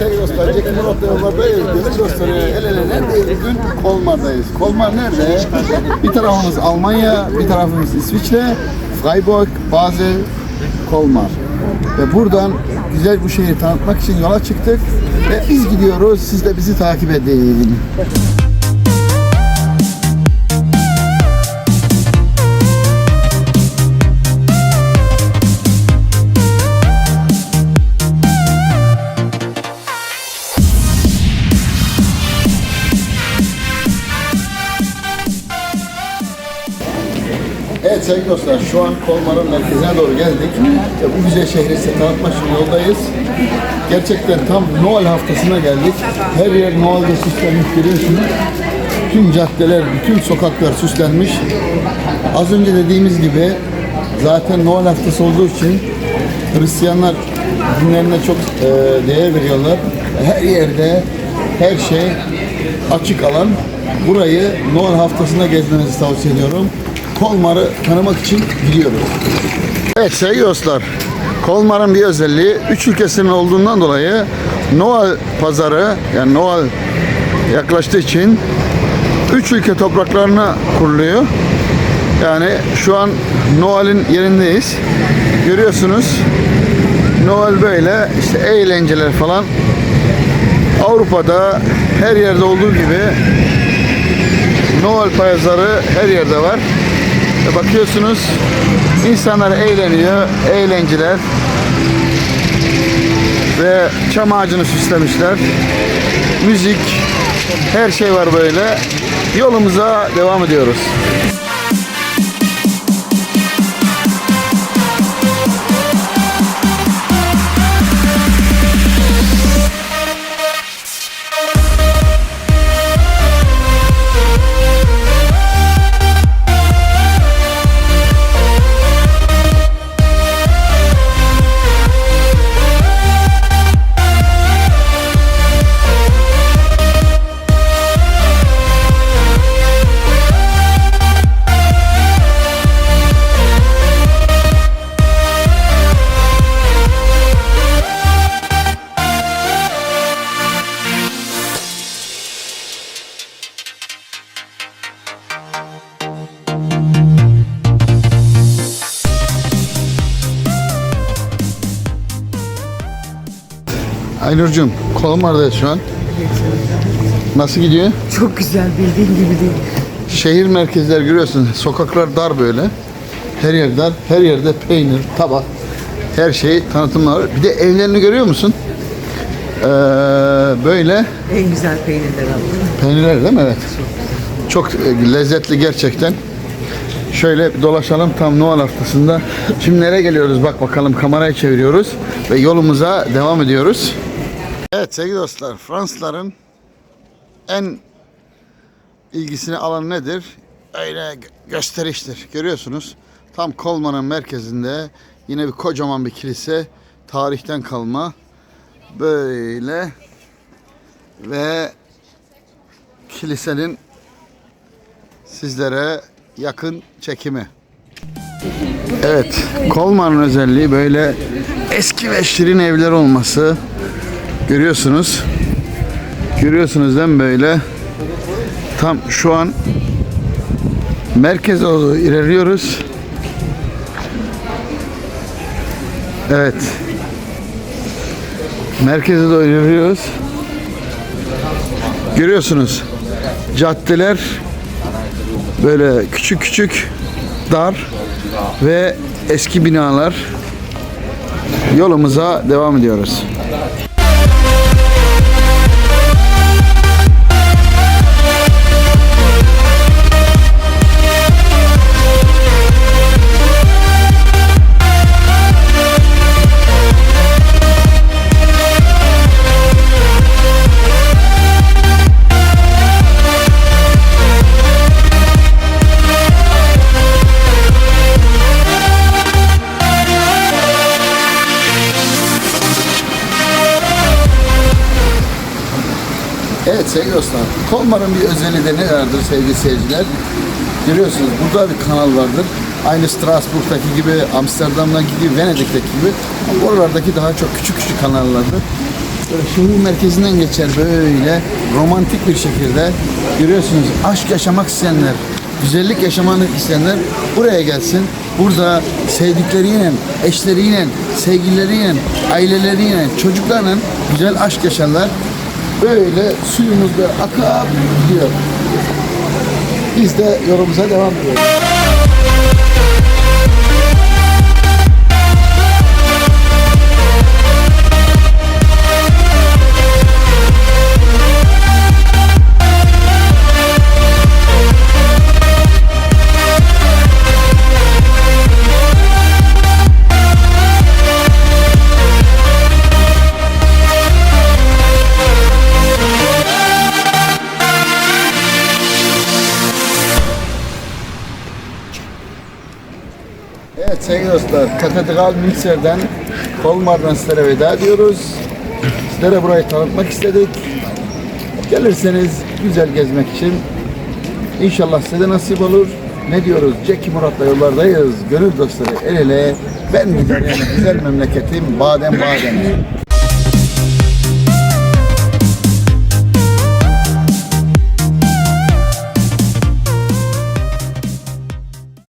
Önceki Murat'la yollardayız. Deniz dostları el ele neredeyiz? Bugün Kolmar'dayız. Kolmar nerede? Bir tarafımız Almanya, bir tarafımız İsviçre. Freiburg, Basel, Kolmar. Ve buradan güzel bu şehri tanıtmak için yola çıktık. Ve biz gidiyoruz. Siz de bizi takip edin. Evet sevgili dostlar şu an Kolmar'ın merkezine doğru geldik. Ve bu güzel şehri size tanıtmak için yoldayız. Gerçekten tam Noel haftasına geldik. Her yer Noel'de süslenmiş görüyorsunuz. Tüm caddeler, bütün sokaklar süslenmiş. Az önce dediğimiz gibi zaten Noel haftası olduğu için Hristiyanlar dinlerine çok e, değer veriyorlar. Her yerde her şey açık alan. Burayı Noel haftasında gezmenizi tavsiye ediyorum. Kolmar'ı tanımak için gidiyoruz. Evet sevgili dostlar, Kolmar'ın bir özelliği üç ülkesinin olduğundan dolayı Noel pazarı yani Noel yaklaştığı için üç ülke topraklarına kuruluyor. Yani şu an Noel'in yerindeyiz. Görüyorsunuz Noel böyle işte eğlenceler falan Avrupa'da her yerde olduğu gibi Noel pazarı her yerde var. Ve bakıyorsunuz insanlar eğleniyor, eğlenceler ve çam ağacını süslemişler. Müzik, her şey var böyle. Yolumuza devam ediyoruz. Aynur'cum, Kolmar'dayız şu an. Nasıl gidiyor? Çok güzel bildiğin gibi değil. Şehir merkezler görüyorsun. Sokaklar dar böyle. Her yer dar. Her yerde peynir, tabak, her şey tanıtımlar. Bir de evlerini görüyor musun? Ee, böyle En güzel peynirler aldım. peynirler değil mi? Evet. Çok e, lezzetli gerçekten. Şöyle bir dolaşalım tam Noel haftasında. Şimdi nereye geliyoruz? Bak bakalım kamerayı çeviriyoruz ve yolumuza devam ediyoruz. Evet sevgili dostlar, Fransızların en ilgisini alan nedir? Öyle gö- gösteriştir. Görüyorsunuz. Tam Kolma'nın merkezinde yine bir kocaman bir kilise. Tarihten kalma. Böyle ve kilisenin sizlere yakın çekimi. Evet, Kolmar'ın özelliği böyle eski ve şirin evler olması. Görüyorsunuz. Görüyorsunuz değil mi böyle? Tam şu an merkeze doğru ilerliyoruz. Evet. Merkeze doğru ilerliyoruz. Görüyorsunuz. Caddeler böyle küçük küçük dar ve eski binalar. Yolumuza devam ediyoruz. Dostlar, Kolmar'ın bir özelliği de ne vardır sevgili seyirciler? Görüyorsunuz burada bir kanal vardır. Aynı Strasbourg'daki gibi, Amsterdam'daki gibi, Venedik'teki gibi. Oralardaki daha çok küçük küçük kanallardır. Böyle şehir merkezinden geçer böyle romantik bir şekilde. Görüyorsunuz aşk yaşamak isteyenler, güzellik yaşamak isteyenler buraya gelsin. Burada sevdikleriyle, eşleriyle, sevgilileriyle, aileleriyle, çocuklarla güzel aşk yaşarlar. Böyle suyumuz böyle akıp gidiyor. Biz de yolumuza devam ediyoruz. Sevgili dostlar, Katedral Münster'den Kolmar'dan sizlere veda ediyoruz. Sizlere burayı tanıtmak istedik. Gelirseniz güzel gezmek için inşallah size nasip olur. Ne diyoruz? Ceki Murat'la yollardayız. Gönül dostları el ele. Ben güzel memleketim Badem Badem.